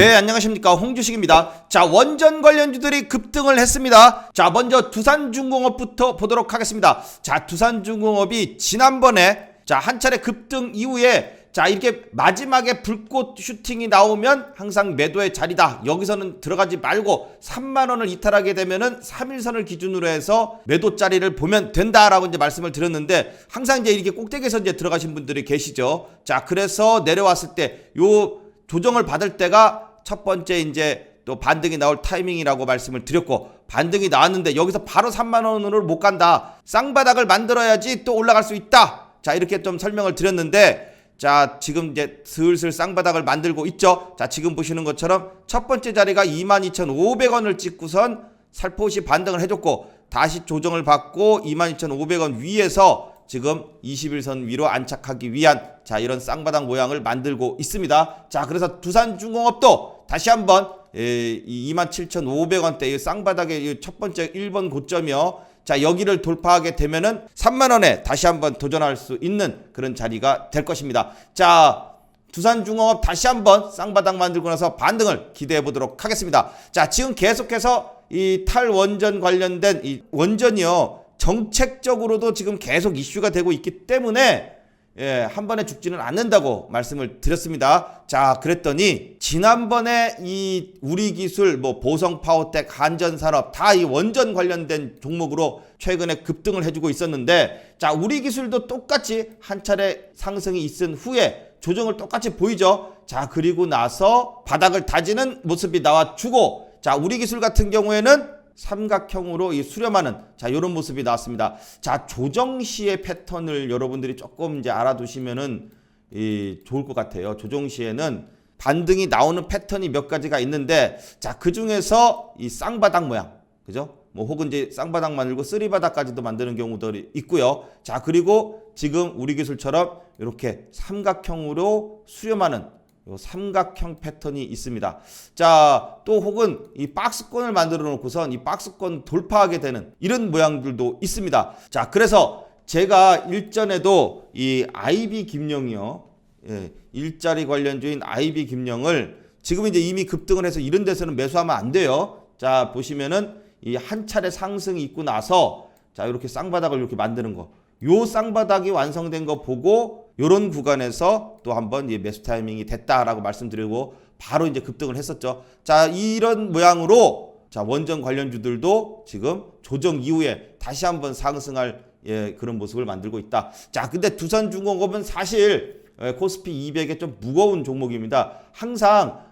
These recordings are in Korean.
네, 안녕하십니까. 홍주식입니다. 자, 원전 관련주들이 급등을 했습니다. 자, 먼저 두산중공업부터 보도록 하겠습니다. 자, 두산중공업이 지난번에 자, 한 차례 급등 이후에 자, 이렇게 마지막에 불꽃 슈팅이 나오면 항상 매도의 자리다. 여기서는 들어가지 말고 3만원을 이탈하게 되면은 3일선을 기준으로 해서 매도 자리를 보면 된다라고 이제 말씀을 드렸는데 항상 이제 이렇게 꼭대기에서 이제 들어가신 분들이 계시죠. 자, 그래서 내려왔을 때 요 조정을 받을 때가 첫 번째 이제 또 반등이 나올 타이밍이라고 말씀을 드렸고 반등이 나왔는데 여기서 바로 3만 원으로 못 간다. 쌍바닥을 만들어야지 또 올라갈 수 있다. 자, 이렇게 좀 설명을 드렸는데 자, 지금 이제 슬슬 쌍바닥을 만들고 있죠. 자, 지금 보시는 것처럼 첫 번째 자리가 22,500원을 찍고선 살포시 반등을 해줬고 다시 조정을 받고 22,500원 위에서 지금 21선 위로 안착하기 위한 자 이런 쌍바닥 모양을 만들고 있습니다. 자 그래서 두산중공업도 다시 한번 예, 이 27,500원대 이 쌍바닥의 이첫 번째 1번 고점이요. 자 여기를 돌파하게 되면은 3만 원에 다시 한번 도전할 수 있는 그런 자리가 될 것입니다. 자 두산중공업 다시 한번 쌍바닥 만들고 나서 반등을 기대해 보도록 하겠습니다. 자 지금 계속해서 이 탈원전 관련된 이 원전이요. 정책적으로도 지금 계속 이슈가 되고 있기 때문에 예, 한 번에 죽지는 않는다고 말씀을 드렸습니다. 자, 그랬더니 지난번에 이 우리 기술 뭐 보성 파워텍 한전 산업 다 이 원전 관련된 종목으로 최근에 급등을 해 주고 있었는데 자, 우리 기술도 똑같이 한 차례 상승이 있은 후에 조정을 똑같이 보이죠. 자, 그리고 나서 바닥을 다지는 모습이 나와 주고 자, 우리 기술 같은 경우에는 삼각형으로 이 수렴하는 자 이런 모습이 나왔습니다. 자 조정 시의 패턴을 여러분들이 조금 이제 알아두시면은 이 좋을 것 같아요. 조정 시에는 반등이 나오는 패턴이 몇 가지가 있는데 자그 중에서 이 쌍바닥 모양 그죠? 뭐 혹은 이제 쌍바닥 만들고 쓰리바닥까지도 만드는 경우들이 있고요. 자 그리고 지금 우리 기술처럼 이렇게 삼각형으로 수렴하는 요 삼각형 패턴이 있습니다. 자, 또 혹은 이 박스권을 만들어 놓고선 이 박스권 돌파하게 되는 이런 모양들도 있습니다. 자, 그래서 제가 일전에도 이 IB 김영이요. 예, 일자리 관련주인 IB 김영을 지금 이제 이미 급등을 해서 이런 데서는 매수하면 안 돼요. 자, 보시면은 이 한 차례 상승이 있고 나서 자, 이렇게 쌍바닥을 이렇게 만드는 거. 요 쌍바닥이 완성된 거 보고 요런 구간에서 또 한번 이 매수 타이밍이 됐다라고 말씀드리고 바로 이제 급등을 했었죠. 자, 이런 모양으로 자, 원전 관련주들도 지금 조정 이후에 다시 한번 상승할 예, 그런 모습을 만들고 있다. 자, 근데 두산중공업은 사실 예, 코스피 200에 좀 무거운 종목입니다. 항상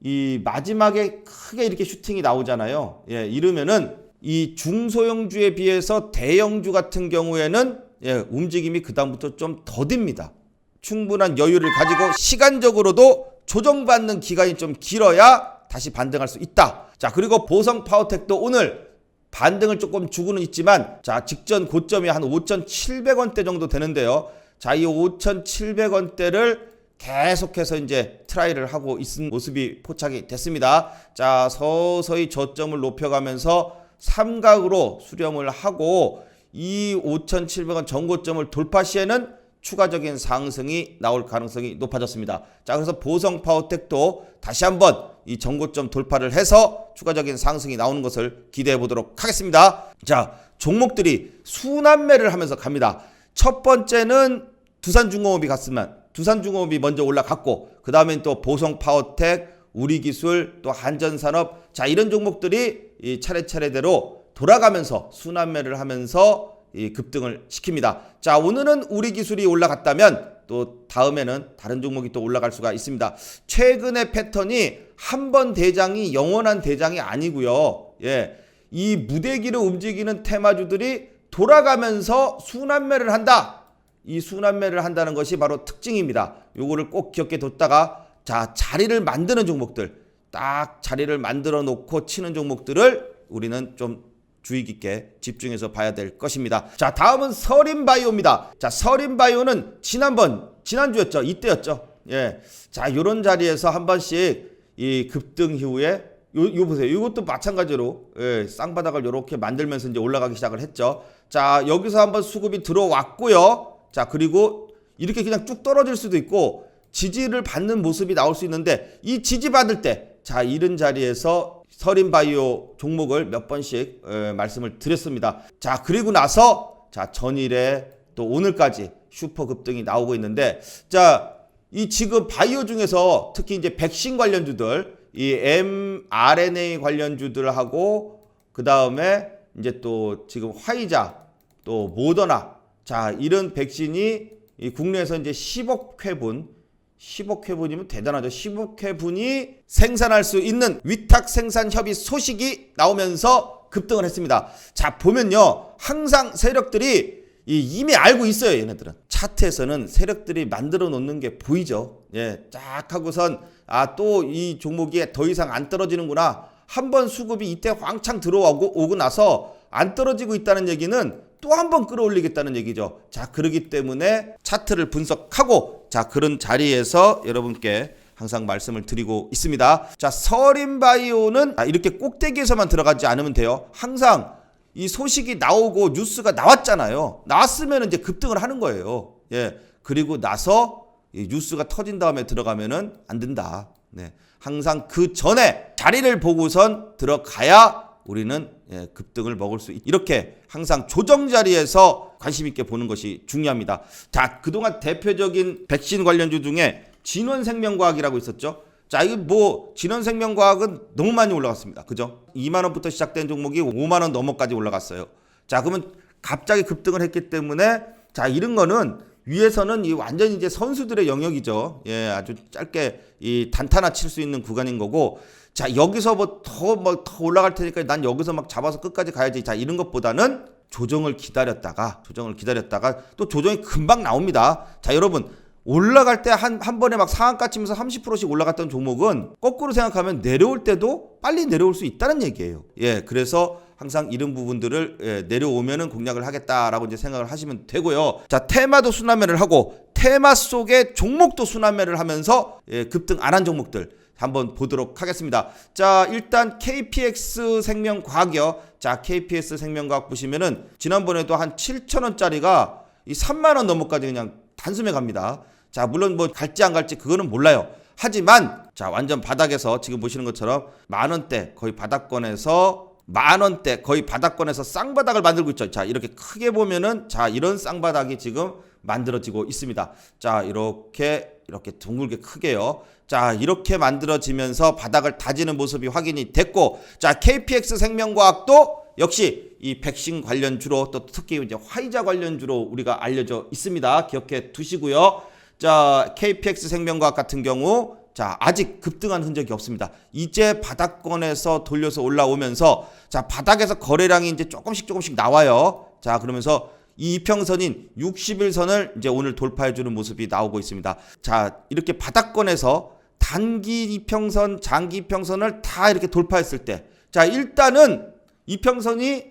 이 마지막에 크게 이렇게 슈팅이 나오잖아요. 예, 이러면은 이 중소형주에 비해서 대형주 같은 경우에는 예, 움직임이 그다음부터 좀 더딥니다. 충분한 여유를 가지고 시간적으로도 조정받는 기간이 좀 길어야 다시 반등할 수 있다. 자, 그리고 보성 파워텍도 오늘 반등을 조금 주고는 있지만 자, 직전 고점이 한 5,700원대 정도 되는데요. 자, 이 5,700원대를 계속해서 이제 트라이를 하고 있는 모습이 포착이 됐습니다. 자, 서서히 저점을 높여가면서 삼각으로 수렴을 하고 이 5,700원 전고점을 돌파 시에는 추가적인 상승이 나올 가능성이 높아졌습니다. 자, 그래서 보성 파워텍도 다시 한번 이 전고점 돌파를 해서 추가적인 상승이 나오는 것을 기대해 보도록 하겠습니다. 자, 종목들이 순환매를 하면서 갑니다. 첫 번째는 두산중공업이 갔으면 두산중공업이 먼저 올라갔고 그 다음엔 또 보성 파워텍, 우리기술, 또 한전산업 자 이런 종목들이 이 차례차례대로 돌아가면서 순환매를 하면서 이 급등을 시킵니다. 자 오늘은 우리 기술이 올라갔다면 또 다음에는 다른 종목이 또 올라갈 수가 있습니다. 최근의 패턴이 한 번 대장이 영원한 대장이 아니고요. 예, 이 무대기를 움직이는 테마주들이 돌아가면서 순환매를 한다. 이 순환매를 한다는 것이 바로 특징입니다. 요거를 꼭 기억해 뒀다가 자 자리를 만드는 종목들 딱 자리를 만들어 놓고 치는 종목들을 우리는 좀 주의 깊게 집중해서 봐야 될 것입니다. 자, 다음은 서린바이오입니다. 자, 서린바이오는 지난번 지난주였죠. 이때였죠. 예. 자, 요런 자리에서 한 번씩 이 급등 이후에 요, 요 보세요. 이것도 마찬가지로 예, 쌍바닥을 요렇게 만들면서 이제 올라가기 시작을 했죠. 자, 여기서 한번 수급이 들어왔고요. 자, 그리고 이렇게 그냥 쭉 떨어질 수도 있고 지지를 받는 모습이 나올 수 있는데 이 지지 받을 때 자 이런 자리에서 서린 바이오 종목을 몇 번씩 에, 말씀을 드렸습니다. 자 그리고 나서 자 전일에 또 오늘까지 슈퍼 급등이 나오고 있는데 자 이 지금 바이오 중에서 특히 이제 백신 관련주들 이 mRNA 관련주들하고 그 다음에 이제 또 지금 화이자 또 모더나 자 이런 백신이 이 국내에서 이제 10억 회분 10억 회분이면 대단하죠. 10억 회분이 생산할 수 있는 위탁 생산 협의 소식이 나오면서 급등을 했습니다. 자 보면요. 항상 세력들이 이 이미 알고 있어요 얘네들은. 차트에서는 세력들이 만들어 놓는 게 보이죠. 예 쫙 하고선 아 또 이 종목이 더 이상 안 떨어지는구나. 한 번 수급이 이때 왕창 들어오고 오고 나서 안 떨어지고 있다는 얘기는 또 한 번 끌어올리겠다는 얘기죠. 자 그러기 때문에 차트를 분석하고 자 그런 자리에서 여러분께 항상 말씀을 드리고 있습니다 자 서린바이오는 아, 이렇게 꼭대기에서만 들어가지 않으면 돼요 항상 이 소식이 나오고 뉴스가 나왔잖아요. 나왔으면 이제 급등을 하는 거예요. 예. 그리고 나서 이 뉴스가 터진 다음에 들어가면은 안 된다. 네. 항상 그 전에 자리를 보고선 들어가야 우리는 예, 급등을 먹을 수 있. 이렇게 항상 조정 자리에서 관심 있게 보는 것이 중요합니다. 자, 그동안 대표적인 백신 관련주 중에 진원생명과학이라고 있었죠. 자, 이거 뭐 진원생명과학은 너무 많이 올라갔습니다. 그죠? 2만 원부터 시작된 종목이 5만 원 넘어까지 올라갔어요. 자, 그러면 갑자기 급등을 했기 때문에 자, 이런 거는 위에서는 이 완전 이제 선수들의 영역이죠. 예, 아주 짧게 이 단타나 칠 수 있는 구간인 거고 자, 여기서 뭐더 뭐 더 올라갈 테니까 난 여기서 막 잡아서 끝까지 가야지. 자, 이런 것보다는 조정을 기다렸다가 조정을 기다렸다가 또 조정이 금방 나옵니다. 자, 여러분 올라갈 때 한 한 번에 막 상한가 치면서 30%씩 올라갔던 종목은 거꾸로 생각하면 내려올 때도 빨리 내려올 수 있다는 얘기예요. 예, 그래서 항상 이런 부분들을 예, 내려오면은 공략을 하겠다라고 이제 생각을 하시면 되고요. 자, 테마도 순환매를 하고 테마 속에 종목도 순환매를 하면서 예, 급등 안 한 종목들 한번 보도록 하겠습니다. 자, 일단 KPX 생명과학이요. 자, KPX 생명과학 보시면은 지난번에도 한 7,000원짜리가 이 3만 원 넘어까지 그냥 단숨에 갑니다. 자, 물론 뭐 갈지 안 갈지 그거는 몰라요. 하지만 자, 완전 바닥에서 지금 보시는 것처럼 만 원대 거의 바닥권에서 만 원대 거의 바닥권에서 쌍바닥을 만들고 있죠. 자, 이렇게 크게 보면은 자, 이런 쌍바닥이 지금 만들어지고 있습니다. 자, 이렇게 이렇게 둥글게 크게요. 자, 이렇게 만들어지면서 바닥을 다지는 모습이 확인이 됐고 자, KPX 생명과학도 역시 이 백신 관련주로 또 특히 이제 화이자 관련주로 우리가 알려져 있습니다. 기억해 두시고요. 자, KPX 생명과학 같은 경우 자, 아직 급등한 흔적이 없습니다. 이제 바닥권에서 돌려서 올라오면서 자, 바닥에서 거래량이 이제 조금씩 조금씩 나와요. 자, 그러면서 이 이평선인 60일선을 이제 오늘 돌파해 주는 모습이 나오고 있습니다. 자, 이렇게 바닥권에서 단기 이평선, 장기 이평선을 다 이렇게 돌파했을 때 자, 일단은 이평선이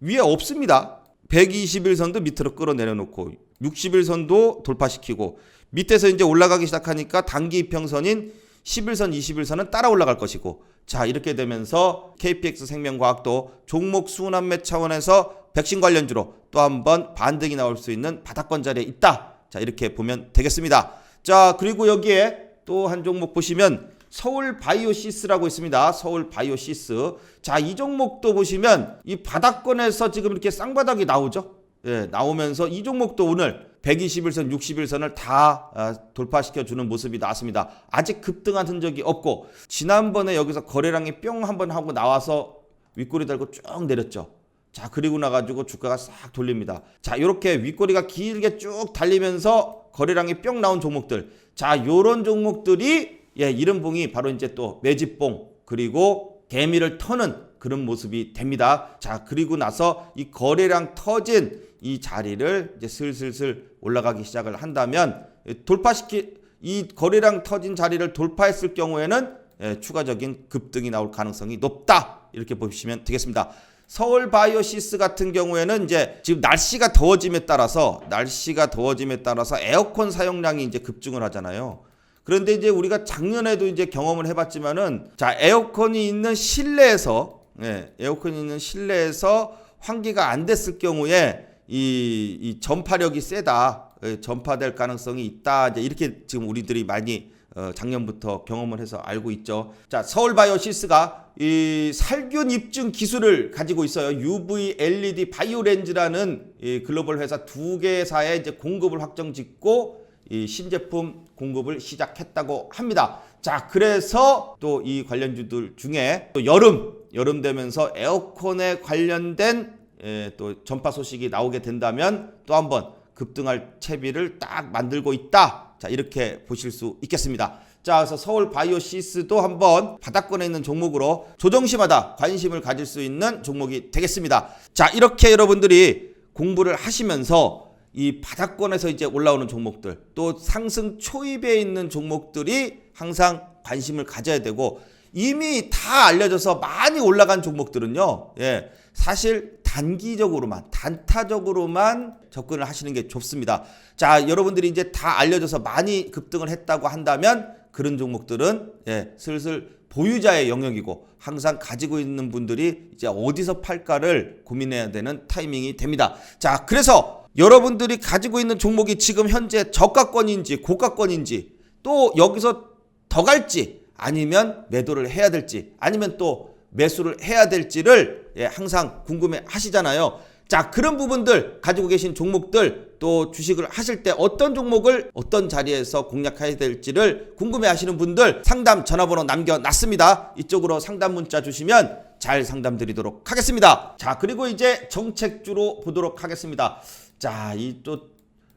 위에 없습니다. 121선도 밑으로 끌어내려 놓고 61선도 돌파시키고 밑에서 이제 올라가기 시작하니까 단기 이평선인 11선, 21선은 따라 올라갈 것이고 자 이렇게 되면서 KPX 생명과학도 종목 순환매 차원에서 백신 관련주로 또 한번 반등이 나올 수 있는 바닥권 자리에 있다. 자 이렇게 보면 되겠습니다. 자 그리고 여기에 또 한 종목 보시면 서울 바이오시스라고 있습니다. 서울 바이오시스. 자, 이 종목도 보시면 이 바닥권에서 지금 이렇게 쌍바닥이 나오죠. 예, 나오면서 이 종목도 오늘 121선, 61선을 다 아, 돌파시켜 주는 모습이 나왔습니다. 아직 급등한 흔적이 없고 지난번에 여기서 거래량이 뿅 한번 하고 나와서 윗꼬리 달고 쭉 내렸죠. 자, 그리고 나가지고 주가가 싹 돌립니다. 자, 이렇게 윗꼬리가 길게 쭉 달리면서 거래량이 뿅 나온 종목들. 자, 요런 종목들이 예, 이런 봉이 바로 이제 또 매집봉 그리고 개미를 터는 그런 모습이 됩니다. 자, 그리고 나서 이 거래량 터진 이 자리를 이제 슬슬슬 올라가기 시작을 한다면 예, 돌파시키 이 거래량 터진 자리를 돌파했을 경우에는 예, 추가적인 급등이 나올 가능성이 높다. 이렇게 보시면 되겠습니다. 서울 바이오시스 같은 경우에는 이제 지금 날씨가 더워짐에 따라서 날씨가 더워짐에 따라서 에어컨 사용량이 이제 급증을 하잖아요. 그런데 이제 우리가 작년에도 이제 경험을 해봤지만은 자 에어컨이 있는 실내에서 예, 에어컨이 있는 실내에서 환기가 안 됐을 경우에 이, 이 전파력이 세다 예, 전파될 가능성이 있다 이제 이렇게 지금 우리들이 많이 어, 작년부터 경험을 해서 알고 있죠. 자, 서울 바이오시스가 이 살균 입증 기술을 가지고 있어요. UV LED 바이오렌즈라는 이 글로벌 회사 두 개사에 이제 공급을 확정 짓고 이 신제품 공급을 시작했다고 합니다. 자, 그래서 또 이 관련주들 중에 또 여름 여름 되면서 에어컨에 관련된 예, 또 전파 소식이 나오게 된다면 또 한번 급등할 채비를 딱 만들고 있다. 자, 이렇게 보실 수 있겠습니다. 자, 그래서 서울 바이오시스도 한번 바닥권에 있는 종목으로 조정시마다 관심을 가질 수 있는 종목이 되겠습니다. 자, 이렇게 여러분들이 공부를 하시면서 이 바닥권에서 이제 올라오는 종목들 또 상승 초입에 있는 종목들이 항상 관심을 가져야 되고 이미 다 알려져서 많이 올라간 종목들은요. 예. 사실 단기적으로만 단타적으로만 접근을 하시는 게 좋습니다. 자, 여러분들이 이제 다 알려져서 많이 급등을 했다고 한다면 그런 종목들은 예, 슬슬 보유자의 영역이고 항상 가지고 있는 분들이 이제 어디서 팔까를 고민해야 되는 타이밍이 됩니다. 자, 그래서 여러분들이 가지고 있는 종목이 지금 현재 저가권인지 고가권인지 또 여기서 더 갈지 아니면 매도를 해야 될지 아니면 또 매수를 해야 될지를 예, 항상 궁금해 하시잖아요. 자, 그런 부분들 가지고 계신 종목들 또 주식을 하실 때 어떤 종목을 어떤 자리에서 공략해야 될지를 궁금해 하시는 분들 상담 전화번호 남겨놨습니다. 이쪽으로 상담 문자 주시면 잘 상담 드리도록 하겠습니다. 자, 그리고 이제 정책주로 보도록 하겠습니다. 자, 이 또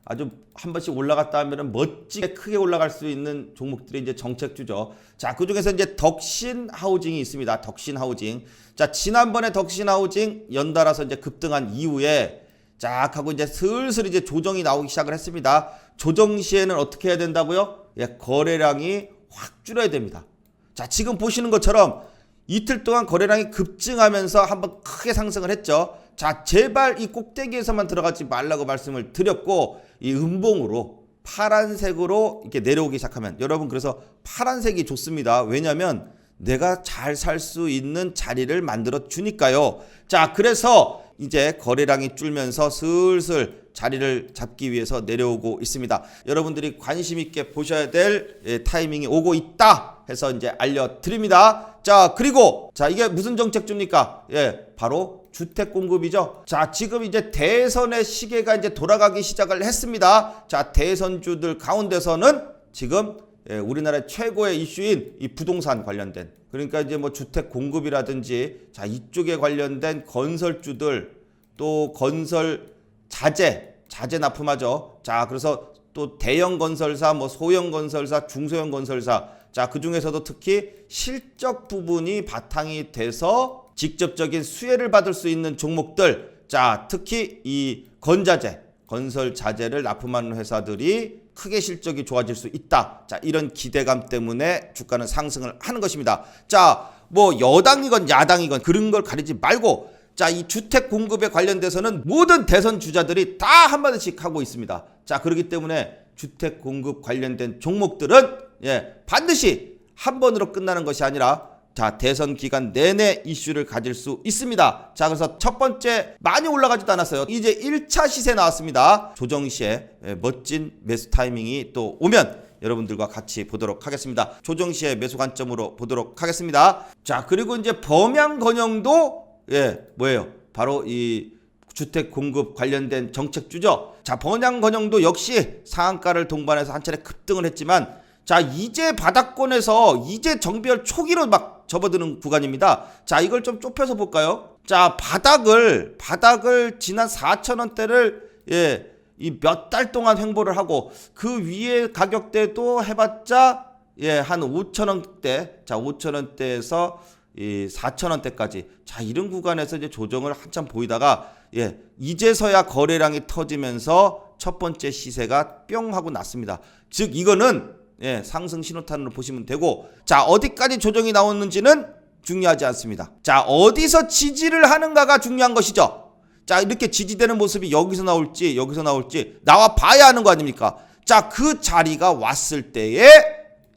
아주 한 번씩 올라갔다 하면은 멋지게 크게 올라갈 수 있는 종목들이 이제 정책주죠. 자, 그 중에서 이제 덕신 하우징이 있습니다. 덕신 하우징. 자, 지난번에 덕신 하우징 연달아서 이제 급등한 이후에 쫙 하고 이제 슬슬 이제 조정이 나오기 시작을 했습니다. 조정 시에는 어떻게 해야 된다고요? 예, 거래량이 확 줄어야 됩니다. 자, 지금 보시는 것처럼 이틀 동안 거래량이 급증하면서 한번 크게 상승을 했죠. 자, 제발 이 꼭대기에서만 들어가지 말라고 말씀을 드렸고 이 음봉으로 파란색으로 이렇게 내려오기 시작하면 여러분 그래서 파란색이 좋습니다. 왜냐면 내가 잘 살 수 있는 자리를 만들어 주니까요. 자, 그래서 이제 거래량이 줄면서 슬슬 자리를 잡기 위해서 내려오고 있습니다. 여러분들이 관심 있게 보셔야 될 예, 타이밍이 오고 있다 해서 이제 알려드립니다. 자, 그리고 자 이게 무슨 정책주입니까? 예, 바로 주택 공급이죠. 자, 지금 이제 대선의 시계가 이제 돌아가기 시작을 했습니다. 자, 대선주들 가운데서는 지금 예, 우리나라 최고의 이슈인 이 부동산 관련된 그러니까 이제 뭐 주택 공급이라든지 자 이쪽에 관련된 건설주들 또 건설 자재 자재 납품하죠. 자 그래서 또 대형 건설사 뭐 소형 건설사 중소형 건설사 자 그 중에서도 특히 실적 부분이 바탕이 돼서 직접적인 수혜를 받을 수 있는 종목들 자 특히 이 건자재 건설 자재를 납품하는 회사들이 크게 실적이 좋아질 수 있다. 자, 이런 기대감 때문에 주가는 상승을 하는 것입니다. 자, 뭐 여당이건 야당이건 그런 걸 가리지 말고 자, 이 주택 공급에 관련돼서는 모든 대선 주자들이 다 한마디씩 하고 있습니다. 자, 그렇기 때문에 주택 공급 관련된 종목들은 예, 반드시 한 번으로 끝나는 것이 아니라 자, 대선 기간 내내 이슈를 가질 수 있습니다. 자, 그래서 첫 번째 많이 올라가지도 않았어요. 이제 1차 시세 나왔습니다. 조정 시에 예, 멋진 매수 타이밍이 또 오면 여러분들과 같이 보도록 하겠습니다. 조정 시에 매수 관점으로 보도록 하겠습니다. 자, 그리고 이제 범양 건영도 예, 뭐예요? 바로 이 주택 공급 관련된 정책주죠. 자, 범양 건영도 역시 상한가를 동반해서 한 차례 급등을 했지만 자, 이제 바닥권에서 이제 정비열 초기로 막 접어드는 구간입니다. 자, 이걸 좀 좁혀서 볼까요? 자, 바닥을, 바닥을 지난 4천원대를, 예, 이 몇 달 동안 횡보를 하고 그 위에 가격대도 해봤자, 예, 한 5천원대, 자, 5천원대에서 이 4천원대까지. 자, 이런 구간에서 이제 조정을 한참 보이다가, 예, 이제서야 거래량이 터지면서 첫 번째 시세가 뿅 하고 났습니다. 즉, 이거는 예, 상승 신호탄으로 보시면 되고 자 어디까지 조정이 나오는지는 중요하지 않습니다. 자 어디서 지지를 하는가가 중요한 것이죠. 자 이렇게 지지되는 모습이 여기서 나올지 여기서 나올지 나와 봐야 하는 거 아닙니까? 자 그 자리가 왔을 때에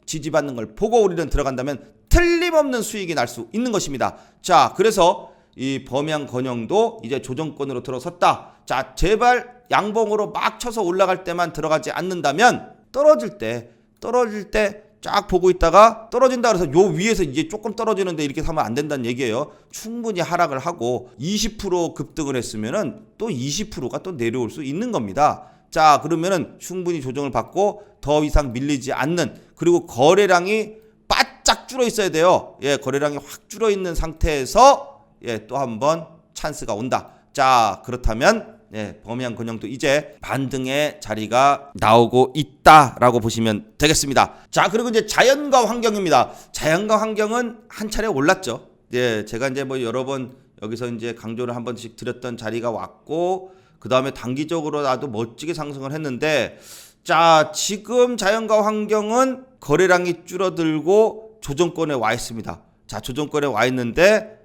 지지받는 걸 보고 우리는 들어간다면 틀림없는 수익이 날 수 있는 것입니다. 자 그래서 이 범양 건영도 이제 조정권으로 들어섰다. 자 제발 양봉으로 막 쳐서 올라갈 때만 들어가지 않는다면 떨어질 때 떨어질 때 쫙 보고 있다가 떨어진다 그래서 요 위에서 이제 조금 떨어지는데 이렇게 하면 안 된다는 얘기예요. 충분히 하락을 하고 20% 급등을 했으면은 또 20%가 또 내려올 수 있는 겁니다. 자, 그러면은 충분히 조정을 받고 더 이상 밀리지 않는 그리고 거래량이 바짝 줄어 있어야 돼요. 예, 거래량이 확 줄어 있는 상태에서 예, 또 한번 찬스가 온다. 자, 그렇다면 예, 범위한 근형도 이제 반등의 자리가 나오고 있다라고 보시면 되겠습니다. 자, 그리고 이제 자연과 환경입니다. 자연과 환경은 한 차례 올랐죠. 예, 제가 이제 뭐 여러 번 여기서 이제 강조를 한 번씩 드렸던 자리가 왔고 그 다음에 단기적으로 나도 멋지게 상승을 했는데 자, 지금 자연과 환경은 거래량이 줄어들고 조정권에 와 있습니다. 자, 조정권에 와 있는데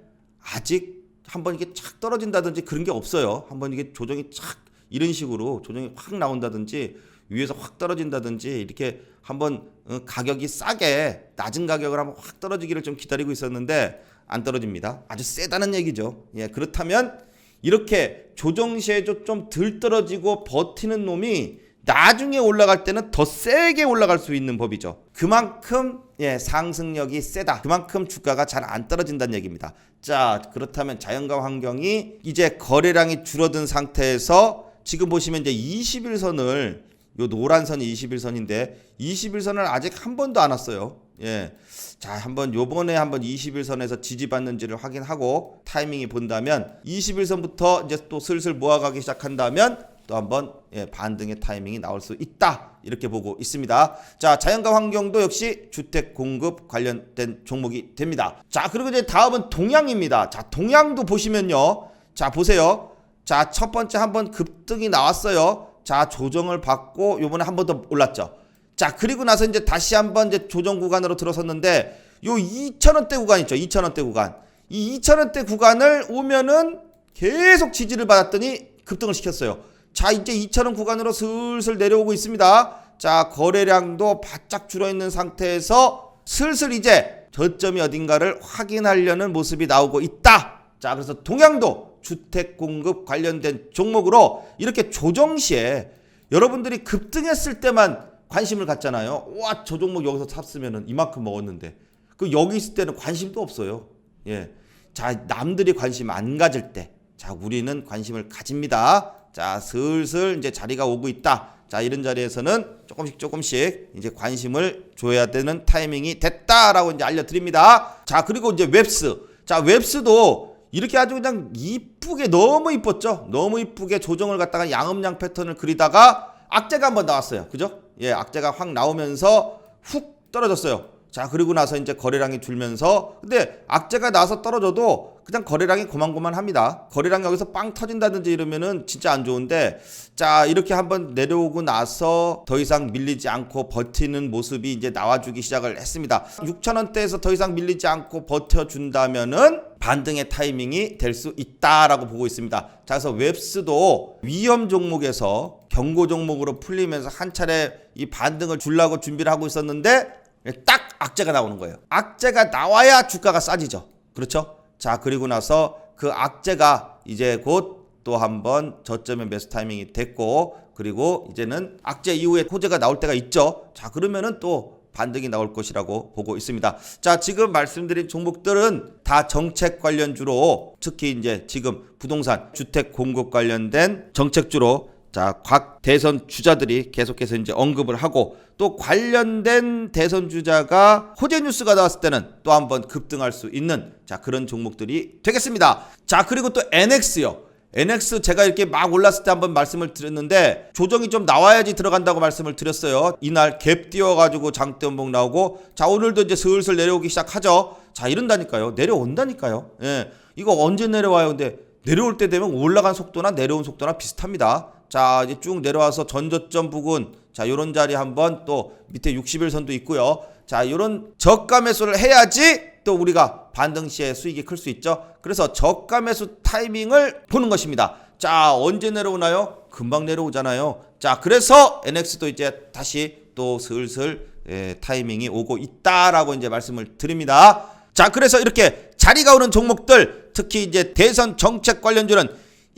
아직 한번 이게 착 떨어진다든지 그런 게 없어요. 한번 이게 조정이 착 이런 식으로 조정이 확 나온다든지 위에서 확 떨어진다든지 이렇게 한번 어, 가격이 싸게 낮은 가격을 한번 확 떨어지기를 좀 기다리고 있었는데 안 떨어집니다. 아주 세다는 얘기죠. 예, 그렇다면 이렇게 조정 시에도 좀덜 떨어지고 버티는 놈이 나중에 올라갈 때는 더 세게 올라갈 수 있는 법이죠. 그만큼 예, 상승력이 세다. 그만큼 주가가 잘 안 떨어진다는 얘기입니다. 자, 그렇다면 자연과 환경이 이제 거래량이 줄어든 상태에서 지금 보시면 이제 21선을 요 노란 선이 21선인데 21선을 아직 한 번도 안 왔어요. 예. 자, 한번 요번에 한번 21선에서 지지받는지를 확인하고 타이밍이 본다면 21선부터 이제 또 슬슬 모아가기 시작한다면 또 한번 예, 반등의 타이밍이 나올 수 있다. 이렇게 보고 있습니다. 자, 자연과 환경도 역시 주택 공급 관련된 종목이 됩니다. 자, 그리고 이제 다음은 동양입니다. 자, 동양도 보시면요. 자, 보세요. 자, 첫 번째 한번 급등이 나왔어요. 자, 조정을 받고 요번에 한 번 더 올랐죠. 자, 그리고 나서 이제 다시 한번 이제 조정 구간으로 들어섰는데 요 2,000원대 구간 있죠. 2,000원대 구간. 이 2,000원대 구간을 오면은 계속 지지를 받았더니 급등을 시켰어요. 자, 이제 2,000원 구간으로 슬슬 내려오고 있습니다. 자, 거래량도 바짝 줄어 있는 상태에서 슬슬 이제 저점이 어딘가를 확인하려는 모습이 나오고 있다. 자, 그래서 동양도 주택 공급 관련된 종목으로 이렇게 조정 시에 여러분들이 급등했을 때만 관심을 갖잖아요. 와, 저 종목 여기서 샀으면은 이만큼 먹었는데. 그 여기 있을 때는 관심도 없어요. 예. 자, 남들이 관심 안 가질 때. 자, 우리는 관심을 가집니다. 자, 슬슬 이제 자리가 오고 있다. 자, 이런 자리에서는 조금씩 조금씩 이제 관심을 줘야 되는 타이밍이 됐다라고 이제 알려드립니다. 자, 그리고 이제 웹스. 자, 웹스도 이렇게 아주 그냥 이쁘게 너무 이뻤죠? 너무 이쁘게 조정을 갖다가 양음양 패턴을 그리다가 악재가 한번 나왔어요. 그죠? 예, 악재가 확 나오면서 훅 떨어졌어요. 자, 그리고 나서 이제 거래량이 줄면서 근데 악재가 나서 떨어져도 그냥 거래량이 고만고만합니다. 거래량 여기서 빵 터진다든지 이러면은 진짜 안 좋은데 자, 이렇게 한번 내려오고 나서 더 이상 밀리지 않고 버티는 모습이 이제 나와주기 시작을 했습니다. 6천원대에서 더 이상 밀리지 않고 버텨준다면은 반등의 타이밍이 될 수 있다라고 보고 있습니다. 자, 그래서 웹스도 위험 종목에서 경고 종목으로 풀리면서 한 차례 이 반등을 주려고 준비를 하고 있었는데 딱 악재가 나오는 거예요. 악재가 나와야 주가가 싸지죠. 그렇죠? 자, 그리고 나서 그 악재가 이제 곧 또 한번 저점의 매수 타이밍이 됐고 그리고 이제는 악재 이후에 호재가 나올 때가 있죠. 자, 그러면은 또 반등이 나올 것이라고 보고 있습니다. 자, 지금 말씀드린 종목들은 다 정책 관련주로 특히 이제 지금 부동산 주택 공급 관련된 정책주로 자, 각 대선 주자들이 계속해서 이제 언급을 하고 또 관련된 대선 주자가 호재 뉴스가 나왔을 때는 또 한번 급등할 수 있는 자, 그런 종목들이 되겠습니다. 자, 그리고 또 NX요. NX 제가 이렇게 막 올랐을 때 한번 말씀을 드렸는데 조정이 좀 나와야지 들어간다고 말씀을 드렸어요. 이날 갭 띄워가지고 장대 음봉 나오고 자 오늘도 이제 슬슬 내려오기 시작하죠. 자 이런다니까요. 내려온다니까요. 예, 이거 언제 내려와요? 근데 내려올 때 되면 올라간 속도나 내려온 속도나 비슷합니다. 자 이제 쭉 내려와서 전저점 부근 자 요런 자리 한번 또 밑에 60일 선도 있고요. 자 요런 저가 매수를 해야지 또 우리가 반등 시에 수익이 클 수 있죠. 그래서 저가 매수 타이밍을 보는 것입니다. 자, 언제 내려오나요? 금방 내려오잖아요. 자, 그래서 NX도 이제 다시 또 슬슬 예, 타이밍이 오고 있다라고 이제 말씀을 드립니다. 자, 그래서 이렇게 자리가 오는 종목들, 특히 이제 대선 정책 관련주는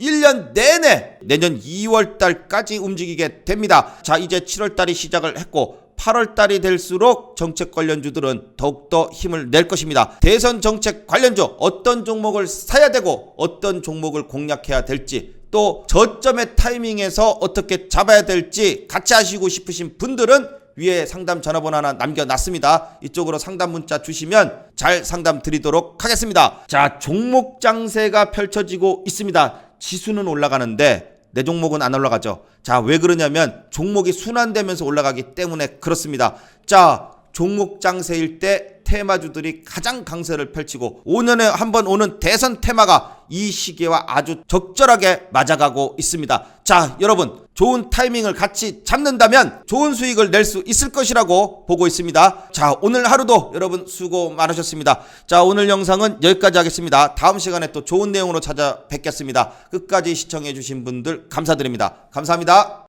1년 내내 내년 2월 달까지 움직이게 됩니다. 자, 이제 7월 달이 시작을 했고 8월 달이 될수록 정책 관련주들은 더욱더 힘을 낼 것입니다. 대선 정책 관련주 어떤 종목을 사야 되고 어떤 종목을 공략해야 될지 또 저점의 타이밍에서 어떻게 잡아야 될지 같이 하시고 싶으신 분들은 위에 상담 전화번호 하나 남겨놨습니다. 이쪽으로 상담 문자 주시면 잘 상담 드리도록 하겠습니다. 자, 종목 장세가 펼쳐지고 있습니다. 지수는 올라가는데 내 종목은 안 올라가죠. 자, 왜 그러냐면 종목이 순환되면서 올라가기 때문에 그렇습니다. 자, 종목 장세일 때 테마주들이 가장 강세를 펼치고 5년에 한 번 오는 대선 테마가 이 시기와 아주 적절하게 맞아가고 있습니다. 자, 여러분 좋은 타이밍을 같이 잡는다면 좋은 수익을 낼 수 있을 것이라고 보고 있습니다. 자, 오늘 하루도 여러분 수고 많으셨습니다. 자, 오늘 영상은 여기까지 하겠습니다. 다음 시간에 또 좋은 내용으로 찾아뵙겠습니다. 끝까지 시청해 주신 분들 감사드립니다. 감사합니다.